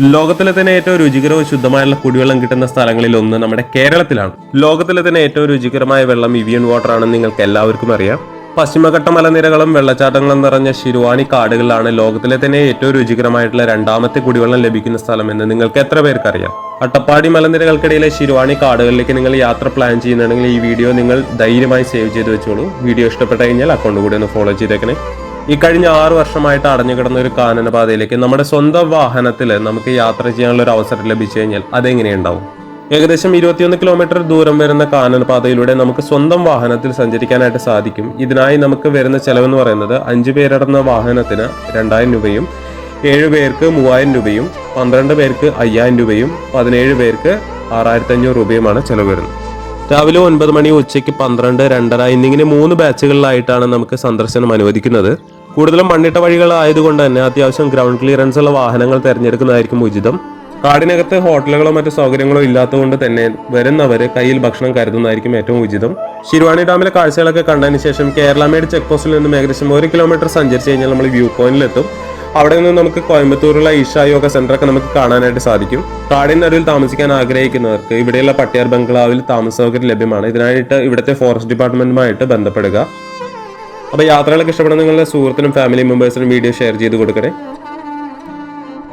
ലോകത്തിലെ തന്നെ ഏറ്റവും രുചികരവും ശുദ്ധമായുള്ള കുടിവെള്ളം കിട്ടുന്ന സ്ഥലങ്ങളിൽ ഒന്ന് നമ്മുടെ കേരളത്തിലാണ്. ലോകത്തിലെ തന്നെ ഏറ്റവും രുചികരമായ വെള്ളം ഇവിയൻ വാട്ടർ ആണെന്ന് നിങ്ങൾക്ക് എല്ലാവർക്കും അറിയാം. പശ്ചിമഘട്ട മലനിരകളും വെള്ളച്ചാട്ടങ്ങളും നിറഞ്ഞ ശിരുവാണി കാടുകളിലാണ് ലോകത്തിലെ തന്നെ ഏറ്റവും രുചികരമായിട്ടുള്ള രണ്ടാമത്തെ കുടിവെള്ളം ലഭിക്കുന്ന സ്ഥലം എന്ന് നിങ്ങൾക്ക് എത്ര പേർക്കറിയാം അട്ടപ്പാടി മലനിരകൾക്കിടയിലെ ശിരുവാണി കാടുകളിലേക്ക് നിങ്ങൾ യാത്ര പ്ലാൻ ചെയ്യുന്നുണ്ടെങ്കിൽ ഈ വീഡിയോ നിങ്ങൾ ധൈര്യമായി സേവ് ചെയ്ത് വെച്ചോളൂ. വീഡിയോ ഇഷ്ടപ്പെട്ട് കഴിഞ്ഞാൽ അക്കൗണ്ട് കൂടി ഒന്ന് ഫോളോ ചെയ്തേക്കണേ. ഈ കഴിഞ്ഞ ആറു വർഷമായിട്ട് അടഞ്ഞു കിടന്ന ഒരു കാനനപാതയിലേക്ക് നമ്മുടെ സ്വന്തം വാഹനത്തിൽ നമുക്ക് യാത്ര ചെയ്യാനുള്ള ഒരു അവസരം ലഭിച്ചു കഴിഞ്ഞാൽ അതെങ്ങനെയുണ്ടാവും? ഏകദേശം ഇരുപത്തിയൊന്ന് കിലോമീറ്റർ ദൂരം വരുന്ന കാനനപാതയിലൂടെ നമുക്ക് സ്വന്തം വാഹനത്തിൽ സഞ്ചരിക്കാനായിട്ട് സാധിക്കും. ഇതിനായി നമുക്ക് വരുന്ന ചെലവെന്ന് പറയുന്നത് അഞ്ചു പേരടന്ന വാഹനത്തിന് രണ്ടായിരം രൂപയും ഏഴ് പേർക്ക് മൂവായിരം രൂപയും പന്ത്രണ്ട് പേർക്ക് അയ്യായിരം രൂപയും പതിനേഴ് പേർക്ക് ആറായിരത്തി അഞ്ഞൂറ് രൂപയുമാണ് ചെലവ് വരുന്നത്. രാവിലെ ഒൻപത് മണി ഉച്ചയ്ക്ക് പന്ത്രണ്ട് രണ്ടര എന്നിങ്ങനെ മൂന്ന് ബാച്ചുകളിലായിട്ടാണ് നമുക്ക് സന്ദർശനം അനുവദിക്കുന്നത്. കൂടുതലും മണ്ണിട്ട വഴികൾ ആയതുകൊണ്ട് തന്നെ അത്യാവശ്യം ഗ്രൗണ്ട് ക്ലിയറൻസ് ഉള്ള വാഹനങ്ങൾ തിരഞ്ഞെടുക്കുന്നതായിരിക്കും ഉചിതം. കാടിനകത്ത് ഹോട്ടലുകളോ മറ്റു സൗകര്യങ്ങളോ ഇല്ലാത്തതുകൊണ്ട് തന്നെ വരുന്നവർ കയ്യിൽ ഭക്ഷണം കരുതുന്നതായിരിക്കും ഏറ്റവും ഉചിതം. ശിരുവാണി ഡാമിലെ കാഴ്ചകളൊക്കെ കണ്ടതിന് ശേഷം കേരളമേട് ചെക്ക് പോസ്റ്റിൽ നിന്നും ഏകദേശം ഒരു കിലോമീറ്റർ സഞ്ചരിച്ച് കഴിഞ്ഞാൽ നമ്മൾ വ്യൂ പോയിന്റിലെത്തും അവിടെ നിന്ന് നമുക്ക് കോയമ്പത്തൂരുള്ള ഈഷ യോഗ സെന്റർ ഒക്കെ നമുക്ക് കാണാനായിട്ട് സാധിക്കും. കാടിനടുവിൽ താമസിക്കാൻ ആഗ്രഹിക്കുന്നവർക്ക് ഇവിടെയുള്ള പട്ടിയാർ ബംഗ്ലാവിൽ താമസ സൗകര്യം ലഭ്യമാണ്. ഇതിനായിട്ട് ഇവിടുത്തെ ഫോറസ്റ്റ് ഡിപ്പാർട്ട്മെന്റുമായിട്ട് ബന്ധപ്പെടുക. അപ്പോൾ യാത്രകളൊക്കെ ഇഷ്ടപ്പെടുന്ന നിങ്ങളുടെ സുഹൃത്തിനും ഫാമിലി മെമ്പേഴ്സിനും വീഡിയോ ഷെയർ ചെയ്ത് കൊടുക്കണേ.